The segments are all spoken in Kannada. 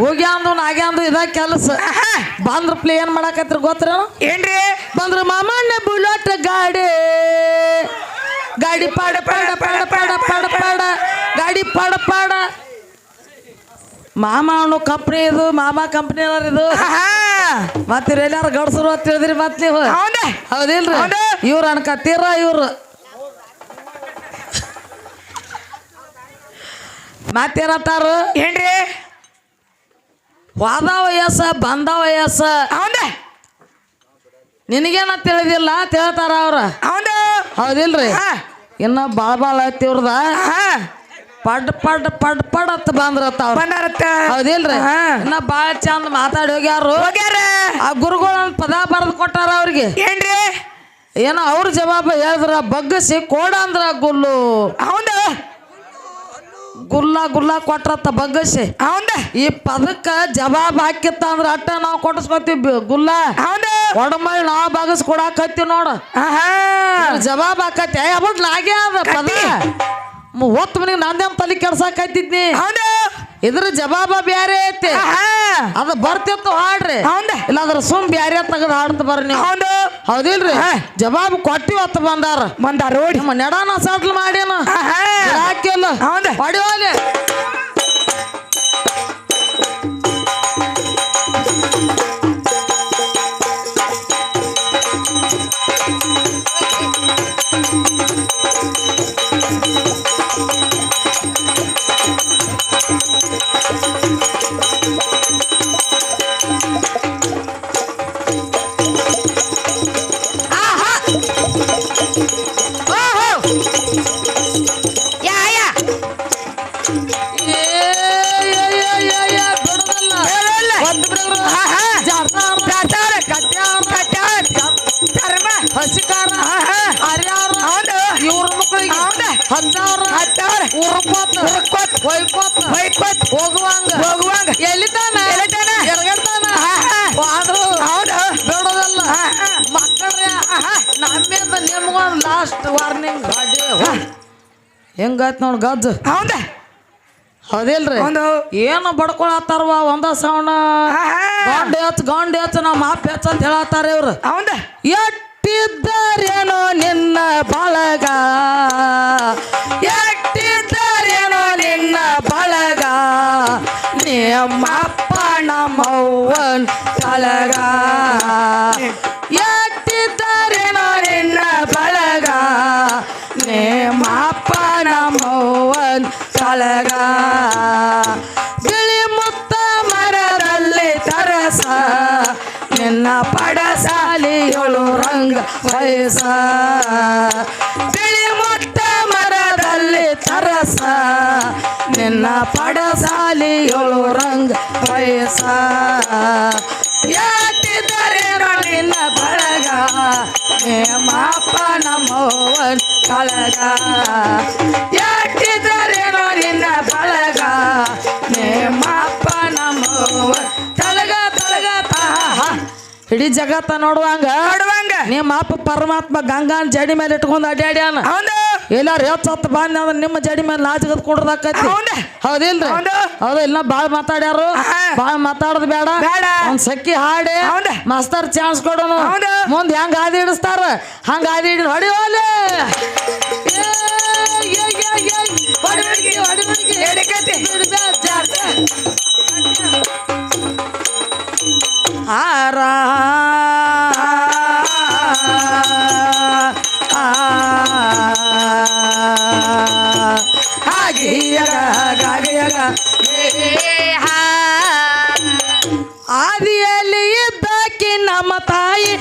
ಹೋಗ್ಯಾಂದು ನಾಗ್ಯಾಂದು ಇದ ಕೆಲಸ. ಬಂದ್ರ ಪ್ಲೇ ಏನ್ ಮಾಡಾಕತ್ರಿ ಗೊತ್ತರ ಏನ್ರಿ? ಬಂದ್ರ ಮಾಮಣ್ಣ ಬುಲೆಟ್ ಗಾಡಿ. ಗಾಡಿ ಪಾಡ ಪಾಡ ಪಾಡ ಪಾಡ ಪಾಡ ಪಾಡ ಗಾಡಿ ಪಾಡ ಪಾಡ. ಮಾಮ ಅವನು ಕಂಪ್ನಿ ಇದು ಮಾಮ ಕಂಪ್ನಿ ಇದು. ಮತ್ತೆ ಎಲ್ಲಾರು ಗಡ್ಸರು ಅಂತ ಹೇಳಿದ್ರಿ ಮತ್ತೆ ನೀವು? ಹೌದಾ? ಹೌದಿಲ್ರಿ? ಹೌದು. ಇವ್ರು ಅನ್ಕತ್ತೀರ ಇವ್ರು? ಮತ್ತೇನತ್ತಾರು ಏನ್ರಿ? ಹೋದ ವಯಸ್ಸ ಬಂದ ವಯಸ್ಸ ಹೌದಾ ನಿನಗೇನ ತಿಳಿದಿಲ್ಲ ತಿಳ್ತಾರ ಅವ್ರ. ಹೌದು ಹೌದಿಲ್ರಿ. ಇನ್ನ ಬಾಳ ಬಾಳ ಐತಿ ಇವ್ರದ. ಹಾ. ಪಡ್ ಪಡ್ ಪಡ್ ಪಡ್ ಅಂತ ಬಂದ್ರತ್ತ ಬಂದಾರತ್ತ. ಹೌದಿಲ್ರಿ. ಇನ್ನ ಬಾಳ ಚಂದ ಮಾತಾಡಿ ಹೋಗ್ಯಾರು. ಹೋಗ್ಯಾರ. ಆ ಗುರುಗಳು ಒಂದ್ ಪದ ಬರೆದು ಕೊಟ್ಟಾರ ಅವ್ರಿಗೆ. ಏನ್ರಿ? ಏನೋ ಅವ್ರ ಜವಾಬ ಹೇಳಿದ್ರ ಬಗ್ಗಸಿ ಕೋಡ ಅಂದ್ರ ಗುಲ್ಲು ಗುಲ್ಲ ಗುಲ್ಲ ಕೊಟ್ರತ್ತ ಬಗ್ಗಸೆ. ಹೌದ? ಈ ಪದಕ್ಕ ಜವಾಬ್ ಹಾಕಿತ್ತ ಅಂದ್ರ ಅಟ್ಟ ನಾವು ಕೊಟ್ಟಿಸ್ಕೊತೀವಿ ಗುಲ್ಲ. ಹೌದು? ಒಡಮೈ ನಾವ್ ಬಗಸ್ ಕೊಡಾಕತ್ತೀವಿ ನೋಡ. ಜವಾಬ್ ಹಾಕತ್ತೆ. ಅಬಿಟ್ ನಾಗೆ ಅದ ಪದ. ಹೊತ್ತು ಮನಿಗೆ ನಂದೇನ್ ತಲೆ ಕೆಡ್ಸಾಕತ್ತಿದ್ನಿ? ಹೌದು? ಇದ್ರ ಜವಾಬ ಬ್ಯಾರೆ ಐತಿ. ಅದ ಬರ್ತಿತ್ತು ಹಾಡ್ರಿ. ಇಲ್ಲಾಂದ್ರ ಸುಮ್ ಬ್ಯಾರೆ ತೆಗೆದು ಹಾಡ್ತ ಬರ್ರಿ ನೀವು. ಹೌದಿಲ್ರಿ. ಜವಾಬ್ ಕೊಟ್ಟಿವಿ ಹೊತ್ತು ಬಂದಾರ. ಬಂದಾರ ನೋಡಿ. ನಮ್ಮ ನೆಡಾನ ಸಟ್ಲ್ ಮಾಡ್ಯಾನ ಆಹಾ. ಹಾಕಿಲ್ಲ ಹತ್ತಾವ್ರ ಉರ್ಕೋತ ಉರ್ಕೋತ. ಹೊಯ್ಕೋತ. ಹೋಗುವಂಗ. ಹೋಗುವಂಗ. ಎಲ್ಲಿತಾನ ಎಲ್ಲಿತಾನ? ಎರಗಡ್ತಾನ. ಆದ್ರೂ ಹೌದು. ಬಿಡೋದಲ್ಲ. ಮಕ್ಕಳ್ರೆ ನಮ್ಮಿಂದ ನಿಮ್ಗೊಂದು ಲಾಸ್ಟ್ ವಾರ್ನಿಂಗ್ ಗಾಡಿ ಹೆಂಗಾಯ್ತು ನೋಡ್ ಗಜ್ಜ ಹೌದ. ಹೌದಿಲ್ರಿ? ಹೌದು. ಏನು ಬಡ್ಕೊಳತ್ತಾರವ ಒಂದ ಸವಣ ಗಾಂಡಿ ಹೆಚ್ಚ ಗಾಂಡ್ ಹೆಚ್ಚ ನಮ್ಮ ಮಾಪ್ ಹೆಚ್ಚು ಅಂತ ಹೇಳತ್ತಾರ ಇವ್ರು. ಹೌದ. ಎಟ್ಟಿದ್ದಾರೇನೋ ನಿನ್ನ ಬಳಗ. ಎಟ್ಟಿದ್ದಾರೇನೋ ನಿಮ್ಮಪ್ಪ ನಮ್ಮವ್ವನ್ ತಲಗ ಎಟ್ಟಿದ್ದಾರೇನೋ ನಿನ್ನ ಬಳಗ ನಿಮ್ಮಪ್ಪ ನಮ್ಮವ್ವನ್ ಸಲಗ ಬಿಳಿ ಮುತ್ತ ಮರದಲ್ಲಿ ತರಸ. ನಿನ್ನ ಪಡಸಾಲಿಯೊಳು ರಂಗ ವಯಸ್ಸ ಮಾಪ ನಮ್ಮವನ್ ಕಳಗ ಯಾಟಿದರೆ ನಿನ್ನ ಬಳಗ ಮಾಪ ನಮ್ಮವನ್ ತಲಗ ತಾಹ ಇಡೀ ಜಗತ್ತ ನೋಡುವಂಗ? ನೋಡುವಂಗ. ನಿಮ್ಮ ಅಪ್ಪ ಪರಮಾತ್ಮ ಗಂಗಾನ್ ಜಡಿ ಮೇಲೆ ಇಟ್ಕೊಂಡು ಅಡ್ಡಾಡ್ಯಾನ ಹೌದು. ಎಲ್ಲಾರು ಹೆಚ್ಚು ಹತ್ತು ಬಂದ ಅಂದ್ರೆ ನಿಮ್ಮ ಜಡಿ ಮೇಲೆ ನಾಚಿಗದ್ ಕುಡ್ದಾಕತಿ ಹೌದ ಹೌದಿಲ್ರಿ? ಹೌದು. ಇಲ್ಲ ಬಾಳ್ ಮಾತಾಡ್ಯಾರು. ಬಾಳ ಮಾತಾಡೋದು ಬೇಡ. ಒಂದ್ ಸಕ್ಕಿ ಹಾಡಿ. ಮಾಸ್ತರ್ ಚಾನ್ಸ್ ಕೊಡೋನು. ಮುಂದ್ ಹೆಂಗ್ ಹಾದಿ ಹಿಡಿಸ್ತಾರ? ಹಂಗ ಹಾದಿ ಹಿಡಿದು ಹೊಡಿ ಏ, ಆದಿಯಲ್ಲಿ ಇದ್ದಾಕಿ ನಮ್ಮ ತಾಯಿ,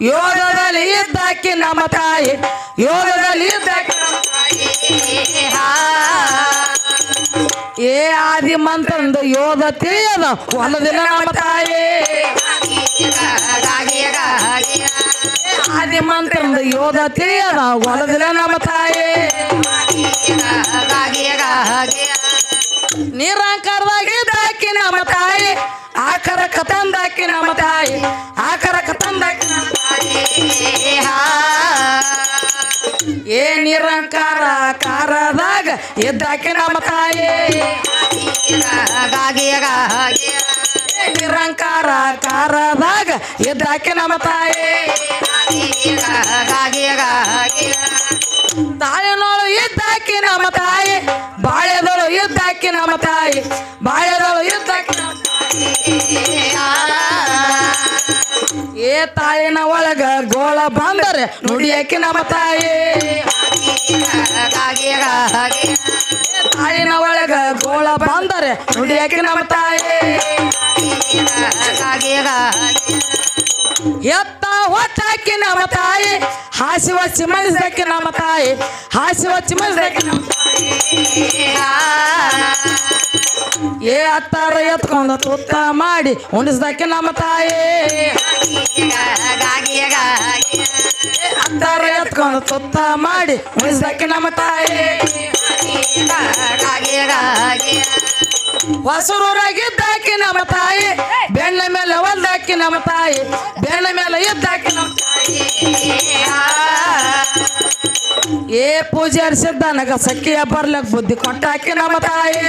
ಯೋಗದಲ್ಲಿ ಇದ್ದಾಕಿ ನಮ್ಮ ತಾಯಿ, ಯೋಗದಲ್ಲಿ ಇದ್ದಾಕಿ ನಮ್ಮ ತಾಯಿ. ಏ ಆದಿ ಮಂತ್ರಂದು ಯೋಧ ತಿಳಿಯದ ಹೊಲದಿಲ್ಲ ನಮ್ಮ ತಾಯಿ. ಆದಿ ಮಂತ್ರದ ಯೋಧ ತಿಳಿಯದ ಹೊಲದಿಲ್ಲ ನಮ್ಮ ತಾಯಿ. ನೀರಾಂಕಾರದಾಗಿದ್ದಾಕಿ ನಮ್ಮ ತಾಯಿ. ಆಕರ ಕತಂದಾಕಿ ನಮ್ಮ ತಾಯಿ. ಆಕರ ಕತಂದಾಕಿ ನಮ್ಮ ತಾಯಿ. ಏ ನಿರಂಕಾರ ಕಾರದಾಗ ಇದ್ದಾಕಿ ನಮ್ಮ ತಾಯಿ. ನಿರಂಕಾರ ಕಾರದಾಗ ಎದ್ದಾಕೆ ನಮ್ಮ ತಾಯಿ? ತಾಯಿನೋಳು ಇದ್ದಾಕಿ ನಮ್ಮ ತಾಯಿ? ಬಾಳೆದಳು ಇದ್ದಾಕಿ ನಮ್ಮ ತಾಯಿ? ಬಾಳೆದಳು ಇದ್ದಾಕಿ ನಮ್ಮ ಏ ತಾಯಿನ ಒಳಗ ಗೋಳ ಬಂದರೆ ನುಡಿಯಾಕಿ ನಮ್ಮ ತಾಯಿ. ಗಾಗಿಯಗ ತಾಯಿನ ಒಳಗ ಗೋಳ ಬಂದರೆ ನುಡಿಯಾಕಿ ನಮ್ಮ ತಾಯಿ. ಗಾಗಿಯಗ ಎತ್ತ ಹೊತ್ತಾಕಿ ನಮ್ಮ ತಾಯಿ. ಹಾಸಿ ಹೊಚ್ಚಿ ಮನಸ್ಸಾಕಿ ನಮ್ಮ ತಾಯಿ. ಹಾಸಿ ಹೊಚ್ಚಿ ಮನಸ್ಸಾಕಿ ನಮ್ಮ ಏ ಅತ್ತಾರ ಎತ್ಕೊಂಡ ತುತ್ತ ಮಾಡಿ ಉಣಿಸ್ದಕ್ಕೆ ನಮ್ಮ ತಾಯಿ. ಅತ್ತಾರ ಎತ್ಕೊಂಡ ತುತ್ತ ಮಾಡಿ ಉಣಿಸ್ದಕ್ಕೆ ನಮ್ಮ ತಾಯಿ. ಹೊಸರೂರಾಗಿದ್ದಾಕಿ ನಮ್ಮ ತಾಯಿ, ಬೆಣ್ಣೆ ಮೇಲೆ ಒಂದಾಕಿ ನಮ್ಮ ತಾಯಿ, ಬೆಣ್ಣೆ ಮೇಲೆ ಇದ್ದಾಕಿ ನಮ್ಮ ತಾಯಿ. ಏ ಪೂಜೆ ಹರಿಸಿದ್ದಾನಗ ಸಕ್ಕಿಯ ಬರ್ಲಕ್ ಬುದ್ಧಿ ಕೊಟ್ಟಾಕಿ ನಮ್ಮ ತಾಯಿ